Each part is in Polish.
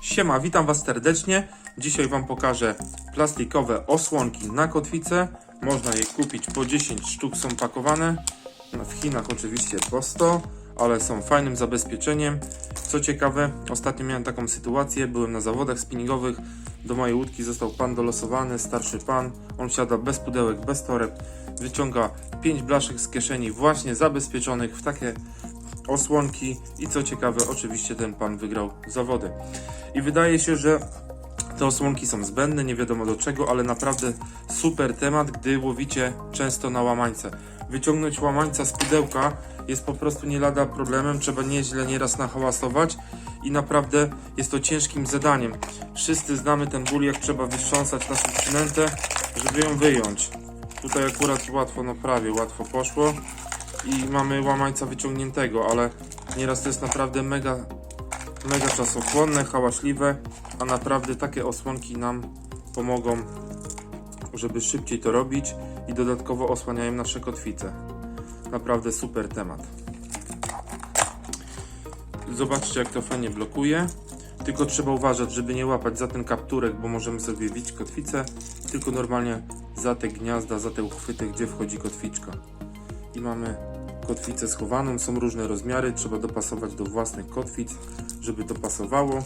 Siema, witam Was serdecznie. Dzisiaj Wam pokażę plastikowe osłonki na kotwicę. Można je kupić po 10 sztuk, są pakowane. W Chinach oczywiście po 100, ale są fajnym zabezpieczeniem. Co ciekawe, ostatnio miałem taką sytuację, byłem na zawodach spinningowych, do mojej łódki został pan dolosowany, starszy pan. On siada bez pudełek, bez toreb, wyciąga 5 blaszek z kieszeni właśnie zabezpieczonych w takie osłonki i co ciekawe, oczywiście ten pan wygrał zawody. I wydaje się, że te osłonki są zbędne, nie wiadomo do czego, ale naprawdę super temat, gdy łowicie często na łamańce. Wyciągnąć łamańca z pudełka jest po prostu nie lada problemem, trzeba nieźle nieraz nahałasować i naprawdę jest to ciężkim zadaniem. Wszyscy znamy ten ból, jak trzeba wytrząsać naszą przynętę, żeby ją wyjąć. Tutaj akurat łatwo, no prawie łatwo poszło i mamy łamańca wyciągniętego, ale nieraz to jest naprawdę mega, mega czasochłonne, hałaśliwe, a naprawdę takie osłonki nam pomogą, żeby szybciej to robić i dodatkowo osłaniają nasze kotwice. Naprawdę super temat. Zobaczcie jak to fajnie blokuje. Tylko trzeba uważać, żeby nie łapać za ten kapturek, bo możemy sobie wić kotwicę, tylko normalnie za te gniazda, za te uchwyty, gdzie wchodzi kotwiczka i mamy kotwicę schowaną. Są różne rozmiary, trzeba dopasować do własnych kotwic, żeby to pasowało.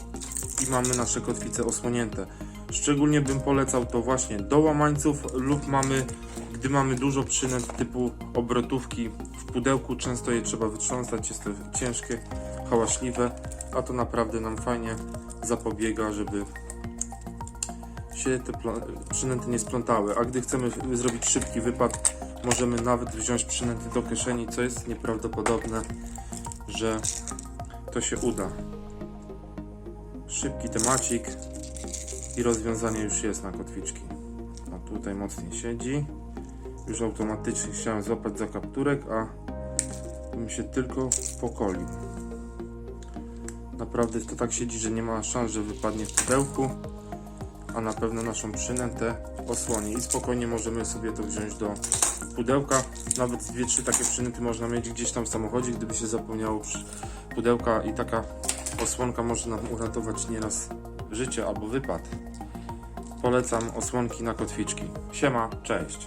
I mamy nasze kotwice osłonięte. Szczególnie bym polecał to właśnie do łamańców lub mamy, gdy mamy dużo przynęt typu obrotówki w pudełku, często je trzeba wytrząsać, jest to ciężkie, hałaśliwe, a to naprawdę nam fajnie zapobiega, żeby się te przynęty nie splątały, a gdy chcemy zrobić szybki wypad, możemy nawet wziąć przynęty do kieszeni, co jest nieprawdopodobne, że to się uda. Szybki temacik i rozwiązanie już jest na kotwiczki. O, tutaj mocniej siedzi. Już automatycznie chciałem złapać za kapturek, a mi się tylko pokolił. Naprawdę to tak siedzi, że nie ma szans, że wypadnie w pudełku a na pewno naszą przynętę osłoni i spokojnie możemy sobie to wziąć do pudełka. Nawet dwie, trzy takie przynęty można mieć gdzieś tam w samochodzie, gdyby się zapomniało pudełka i taka osłonka może nam uratować nieraz życie albo wypad. Polecam osłonki na kotwiczki. Siema, cześć.